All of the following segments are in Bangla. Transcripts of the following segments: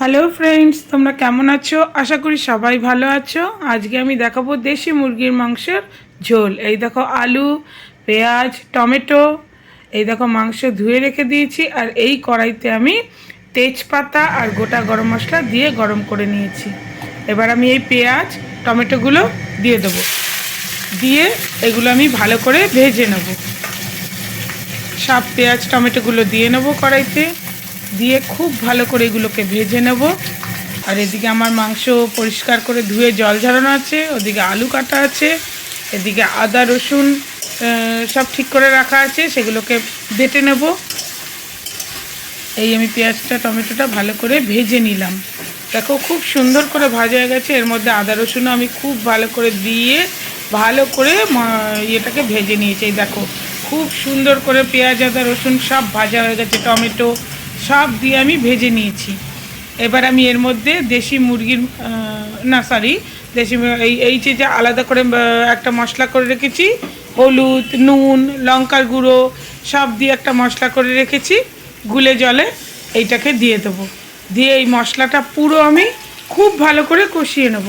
হ্যালো ফ্রেন্ডস তোমরা কেমন আছো? আশা করি সবাই ভালো আছো। আজকে আমি দেখাবো দেশি মুরগির মাংসের ঝোল। এই দেখো আলু, পেঁয়াজ, টমেটো, এই দেখো মাংস ধুয়ে রেখে দিয়েছি, আর এই কড়াইতে আমি তেজপাতা আর গোটা গরম মশলা দিয়ে গরম করে নিয়েছি। এবার আমি এই পেঁয়াজ, টমেটোগুলো দিয়ে দেবো। দিয়ে এগুলো আমি ভালো করে ভেজে নেব। সব পেঁয়াজ, টমেটোগুলো দিয়ে নেব কড়াইতে। দিয়ে খুব ভালো করে এগুলোকে ভেজে নেব। আর এদিকে আমার মাংস পরিষ্কার করে ধুয়ে জল ঝরানো আছে, ওদিকে আলু কাটা আছে, এদিকে আদা, রসুন সব ঠিক করে রাখা আছে, সেগুলোকে বেটে নেব। এই আমি পেঁয়াজটা, টমেটোটা ভালো করে ভেজে নিলাম। দেখো খুব সুন্দর করে ভাজা হয়ে গেছে, এর মধ্যে আদা, রসুনও আমি খুব ভালো করে দিয়ে ভালো করে ইয়েটাকে ভেজে নিয়েছি। দেখো, খুব সুন্দর করে পেঁয়াজ, আদা, রসুন সব ভাজা হয়ে গেছে, টমেটো সব দিয়ে আমি ভেজে নিয়েছি। এবার আমি এর মধ্যে দেশি মুরগির না সরি দেশি এই এই যে যে আলাদা করে একটা মশলা করে রেখেছি, হলুদ, নুন, লঙ্কার গুঁড়ো, সব দিয়ে একটা মশলা করে রেখেছি, গুলে জলে এইটাকে দিয়ে দেবো। দিয়ে এই মশলাটা পুরো আমি খুব ভালো করে কষিয়ে নেব।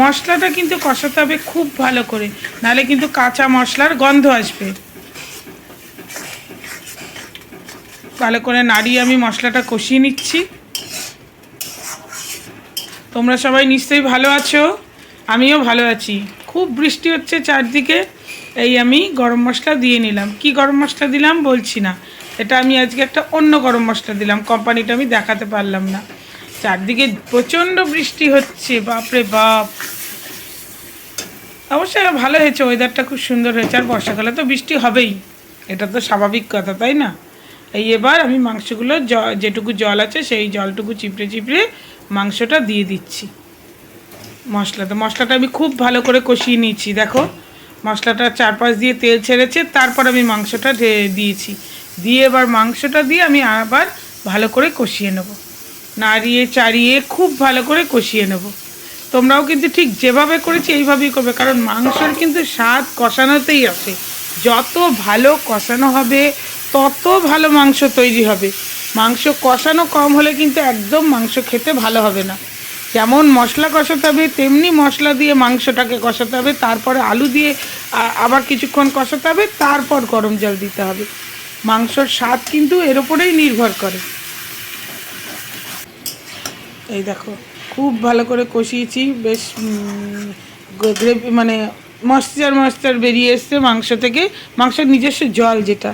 মশলাটা কিন্তু কষাতে হবে খুব ভালো করে, নাহলে কিন্তু কাঁচা মশলার গন্ধ আসবে। ভালো করে নাড়িয়ে আমি মশলাটা কষিয়ে নিচ্ছি। তোমরা সবাই নিশ্চয়ই ভালো আছো? আমিও ভালো আছি। খুব বৃষ্টি হচ্ছে চারদিকে, এই আমি গরম মশলা দিয়ে নিলাম। কি গরম মশলা দিলাম বলছি না। এটা আমি আজকে একটা অন্য গরম মশলা দিলাম, কোম্পানিটা আমি দেখাতে পারলাম না। চারদিকে প্রচণ্ড বৃষ্টি হচ্ছে, বাপরে বাপ। অবশ্যই ভালো হয়েছে ওয়েদারটা খুব সুন্দর হয়েছে, আর বর্ষাকালে তো বৃষ্টি হবেই। এটা তো স্বাভাবিক কথা, তাই না? এই এবার আমি মাংসগুলো জ যেটুকু জল আছে সেই জলটুকু চিপড়ে চিপড়ে মাংসটা দিয়ে দিচ্ছি। মশলাটা মশলাটা আমি খুব ভালো করে কষিয়ে নিয়েছি, দেখো। মশলাটা চারপাশ দিয়ে তেল ছেড়েছে, তারপর আমি মাংসটা দিয়েছি। দিয়ে এবার মাংসটা দিয়ে আমি আবার ভালো করে কষিয়ে নেব। নাড়িয়ে চাড়িয়ে খুব ভালো করে কষিয়ে নেব। তোমরাও কিন্তু ঠিক যেভাবে করেছি এইভাবেই করবে, কারণ মাংসর কিন্তু স্বাদ কষানোতেই আছে যত ভালো কষানো হবে তত ভালো মাংস তৈরি হবে। মাংস কষানো কম হলে কিন্তু একদম মাংস খেতে ভালো হবে না। যেমন মশলা কষাতে হবে, তেমনি মশলা দিয়ে মাংসটাকে কষাতে হবে, তারপরে আলু দিয়ে আবার কিছুক্ষণ কষাতে হবে, তারপর গরম জল দিতে হবে। মাংসর স্বাদ কিন্তু এর উপরেই নির্ভর করে। এই দেখো, খুব ভালো করে কষিয়েছি, বেশ গ্রেভি মানে ময়েশ্চার ময়েশ্চার বেরিয়ে এসছে মাংস থেকে। মাংসের নিজস্ব জল যেটা।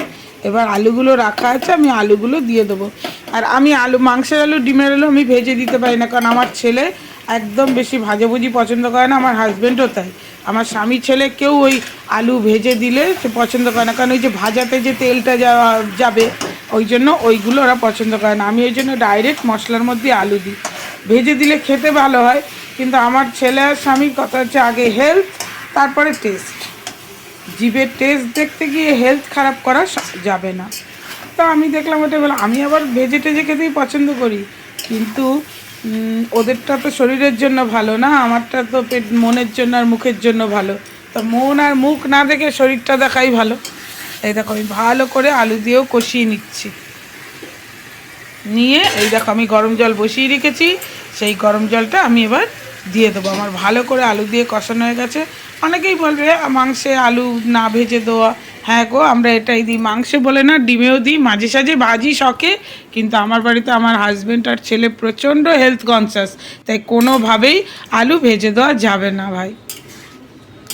এবার আলুগুলো রাখা আছে, আমি আলুগুলো দিয়ে দেবো। আর আমি আলু, মাংসের আলু, ডিমের আলু আমি ভেজে দিতে পারি না, কারণ আমার ছেলে একদম বেশি ভাজাভুজি পছন্দ করে না, আমার হাজব্যান্ডও তাই। আমার স্বামী ছেলে কেউ ওই আলু ভেজে দিলে সে পছন্দ করে না, কারণ ওই যে ভাজাতে যে তেলটা যাওয়া যাবে, ওই জন্য ওইগুলো ওরা পছন্দ করে না। আমি ওই জন্য ডাইরেক্ট মশলার মধ্যে আলু দিই। ভেজে দিলে খেতে ভালো হয়, কিন্তু আমার ছেলে আর স্বামীর কথা হচ্ছে আগে হেলথ তারপরে টেস্ট জিভের টেস্ট দেখতে গিয়ে হেলথ খারাপ করা যাবে না। তো আমি দেখলাম ওটা বলে, আমি আবার ভেজে টেজে খেতেই পছন্দ করি। কিন্তু ওদেরটা তো শরীরের জন্য ভালো না, আমারটা তো পেট, মনের জন্য আর মুখের জন্য ভালো। তো মন আর মুখ না দেখে শরীরটা দেখাই ভালো। এই দেখো, আমি ভালো করে আলু দিয়েও কষিয়ে নিচ্ছি। নিয়ে, এই দেখো, আমি গরম জল বসিয়ে রেখেছি। সেই গরম জলটা আমি এবার দিয়ে দেবো। আমার ভালো করে আলু দিয়ে কষানো হয়ে গেছে। অনেকেই বলবে মাংসে আলু না ভেজে দেওয়া। হ্যাঁ গো, আমরা এটাই দিই। মাংসে বলে না, ডিমেও দিই, মাঝে সাঝে ভাজি শখে, কিন্তু আমার বাড়িতে আমার হাজব্যান্ড আর ছেলে প্রচণ্ড হেলথ কনসিয়াস তাই কোনোভাবেই আলু ভেজে দেওয়া যাবে না ভাই।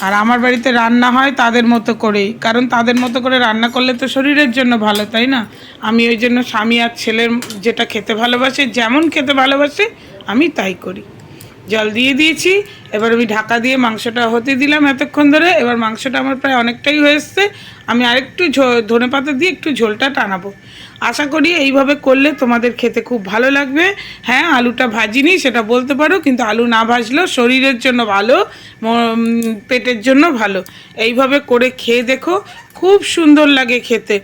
আর আমার বাড়িতে রান্না হয় তাদের মতো করেই, কারণ তাদের মতো করে রান্না করলে তো শরীরের জন্য ভালো, তাই না? আমি ওই জন্য স্বামী আর ছেলের যেটা খেতে ভালোবাসে, যেমন খেতে ভালোবাসে, আমি তাই করি। জল দিয়ে দিয়েছি এবার আমি ঢাকা দিয়ে মাংসটা হতে দিলাম এতক্ষণ ধরে। এবার মাংসটা আমার প্রায় অনেকটাই হয়ে এসছে। আমি আরেকটু ধনে পাতা দিয়ে একটু ঝোলটা টানাবো। আশা করি এইভাবে করলে তোমাদের খেতে খুব ভালো লাগবে। হ্যাঁ আলুটা ভাজিনি, সেটা বলতে পারো, কিন্তু আলু না ভাজলেও শরীরের জন্য ভালো পেটের জন্য ভালো। এইভাবে করে খেয়ে দেখো, খুব সুন্দর লাগে খেতে।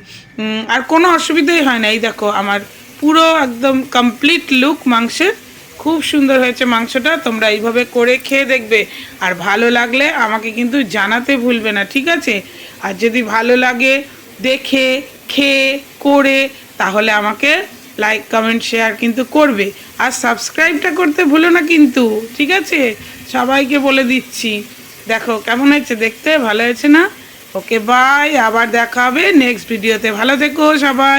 আর কোনো অসুবিধাই হয় না। এই দেখো, আমার পুরো একদম কমপ্লিট লুক মাংসের। খুব সুন্দর হয়েছে মাংসটা, তোমরা এইভাবে করে খেয়ে দেখবে। আর ভালো লাগলে আমাকে কিন্তু জানাতে ভুলবে না, ঠিক আছে? আর যদি ভালো লাগে দেখে, খেয়ে, করে, তাহলে আমাকে লাইক কমেন্ট শেয়ার কিন্তু করবে। আর সাবস্ক্রাইবটা করতে ভুলো না কিন্তু, ঠিক আছে? সবাইকে বলে দিচ্ছি। দেখো, কেমন হয়েছে দেখতে? ভালো হয়েছে না? ওকে বাই আবার দেখা হবে নেক্সট ভিডিওতে ভালো থেকো সবাই।